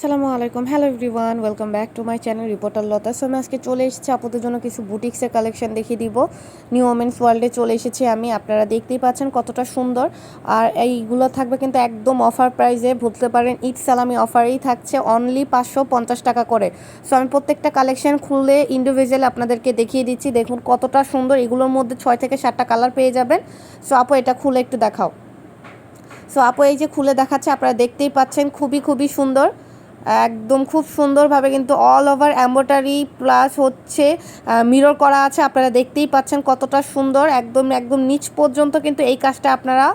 আসসালামু আলাইকুম। Hello everyone welcome back to my channel reporter Lata so আমি আজকে চলে এসেছি আপনাদের জন্য কিছু বুটিক্সের কালেকশন দেখিয়ে দিব। নিউ ওমেন্স ওয়ার্ল্ডে চলে এসেছি আমি, আপনারা দেখতেই পাচ্ছেন কতটা সুন্দর। আর এইগুলো থাকবে কিন্তু একদম অফার প্রাইসে ভুলতে পারেন, ঈদ সালামি অফারেই থাকছে অনলি পাঁচশো পঞ্চাশ টাকা করে। সো আমি প্রত্যেকটা কালেকশন খুলে ইন্ডিভিজুয়াল আপনাদেরকে দেখিয়ে দিচ্ছি। দেখুন কতটা সুন্দর, এগুলোর মধ্যে ছয় থেকে সাতটা কালার পেয়ে যাবেন। সো আপু, এটা খুলে একটু দেখাও। সো আপু, এই যে খুলে দেখাচ্ছে, আপনারা দেখতেই পাচ্ছেন খুবই খুবই সুন্দর। একদম খুব সুন্দরভাবে কিন্তু অল ওভার অ্যাম্বোটারি প্লাস হচ্ছে মিরর করা আছে। আপনারা দেখতেই পাচ্ছেন কতটা সুন্দর। একদম একদম নিচ পর্যন্ত কিন্তু এই কাজটা আপনারা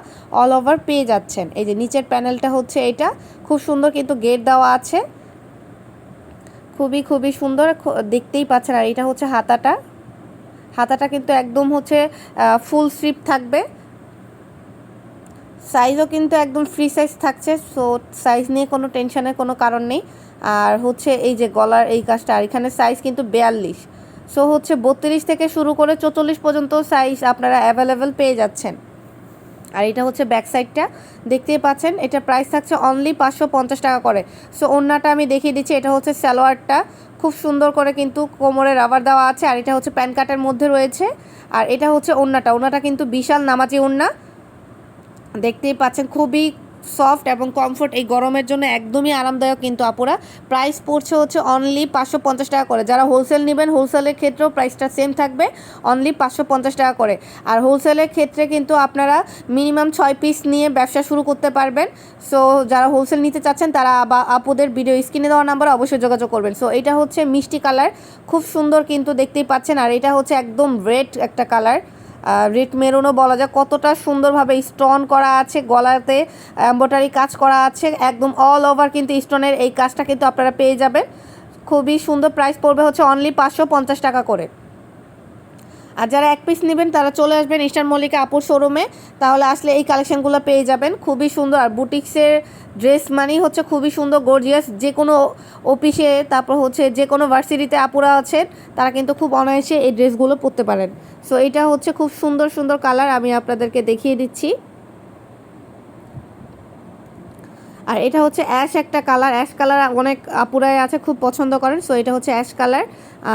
অল ওভার পেয়ে যাচ্ছেন। এই যে নিচের প্যানেলটা হচ্ছে এইটা খুব সুন্দর কিন্তু গেট দেওয়া আছে। খুবই খুবই সুন্দর। দেখতেই পাচ্ছেন। আর এটা হচ্ছে হাতাটা। হাতাটা কিন্তু একদম হচ্ছে ফুল স্লিপ থাকবে। সাইজও কিন্তু একদম ফ্রি সাইজ থাকছে সো সাইজ নিয়ে কোনো টেনশনের কোনো কারণ নেই। আর হচ্ছে এই যে গলার এই কাজটা, আর এখানে সাইজ কিন্তু বেয়াল্লিশ। সো হচ্ছে বত্রিশ থেকে শুরু করে চৌচল্লিশ পর্যন্ত সাইজ আপনারা অ্যাভেলেবেল পেয়ে যাচ্ছেন। আর এটা হচ্ছে ব্যাক সাইডটা দেখতেই পাচ্ছেন, এটা প্রাইস থাকছে অনলি পাঁচশো পঞ্চাশ টাকা করে। সো ওড়নাটা আমি দেখিয়ে দিচ্ছি, এটা হচ্ছে স্যালোয়ারটা খুব সুন্দর করে কিন্তু কোমরে রাবার দেওয়া আছে, আর এটা হচ্ছে প্যান কাটের মধ্যে রয়েছে। আর এটা হচ্ছে ওড়নাটা ওড়নাটা কিন্তু বিশাল নামাজি ওড়না। দেখতেই পাচ্ছেন, খুবই সফট এবং কমফোর্ট এই গরমের জন্য একদমই আরামদায়ক কিন্তু আপুরা। প্রাইস পড়ছে হচ্ছে অনলি পাঁচশো পঞ্চাশ টাকা করে। যারা হোলসেল নেবেন হোলসেলের ক্ষেত্রেও প্রাইসটা সেম থাকবে অনলি পাঁচশো পঞ্চাশ টাকা করে। আর হোলসেলের ক্ষেত্রে কিন্তু আপনারা মিনিমাম ছয় পিস নিয়ে ব্যবসা শুরু করতে পারবেন। সো যারা হোলসেল নিতে চাচ্ছেন, তারা বা আপুদের ভিডিও স্ক্রিনে দেওয়া নাম্বারে অবশ্যই যোগাযোগ করবেন। সো এটা হচ্ছে মিষ্টি কালার খুব সুন্দর কিন্তু দেখতেই পাচ্ছেন। আর এটা হচ্ছে একদম রেড একটা কালার রেড মেরুনও বলা যায় কতটা সুন্দরভাবে স্টোন করা আছে, গলাতে এম্বয়ডারি কাজ করা আছে, একদম অল ওভার কিন্তু স্টোনের এই কাজটা কিন্তু আপনারা পেয়ে যাবেন। খুবই সুন্দর প্রাইস পড়বে হচ্ছে অনলি পাঁচশো পঞ্চাশ টাকা করে। আর যারা এক পিস নেবেন, তারা চলে আসবেন ইস্টার মল্লিকা আপুর শোরুমে তাহলে আসলে এই কালেকশানগুলো পেয়ে যাবেন। খুবই সুন্দর। আর বুটিক্সের ড্রেস মানেই হচ্ছে খুবই সুন্দর গর্জিয়াস যে কোনো অফিসে তারপর হচ্ছে যে কোনো ভার্সিটিতে আপুরা আছেন, তারা কিন্তু খুব অনায়াসে এই ড্রেসগুলো পরতে পারেন। সো এটা হচ্ছে খুব সুন্দর সুন্দর কালার আমি আপনাদেরকে দেখিয়ে দিচ্ছি। আর এটা হচ্ছে অ্যাশ একটা কালার, অ্যাশ কালার অনেক আপুরাই আছে, খুব পছন্দ করেন সো এটা হচ্ছে অ্যাশ কালার।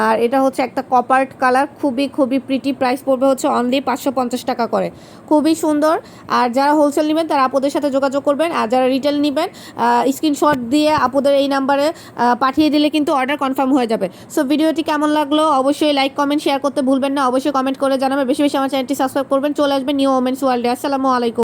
আর এটা হচ্ছে একটা কপার্ট কালার, খুবই খুবই প্রিটি প্রাইস পড়বে হচ্ছে অনলি পাঁচশো পঞ্চাশ টাকা করে। খুবই সুন্দর, আর যারা হোলসেল নেবেন, তারা আপুদের সাথে যোগাযোগ করবেন, আর যারা রিটেল নেবেন স্ক্রিনশট দিয়ে আপুদের এই নাম্বারে পাঠিয়ে দিলে কিন্তু অর্ডার কনফার্ম হয়ে যাবে। সো ভিডিওটি কেমন লাগল, অবশ্যই লাইক কমেন্ট শেয়ার করতে ভুলবেন না, অবশ্যই কমেন্ট করে জানাবেন। বেশি বেশি আমার চ্যানেলটি সাবস্ক্রাইব করবেন। চলে আসবেন নিউ ওমেন্স ওয়ার্ল্ডে আসসালামু আলাইকুম।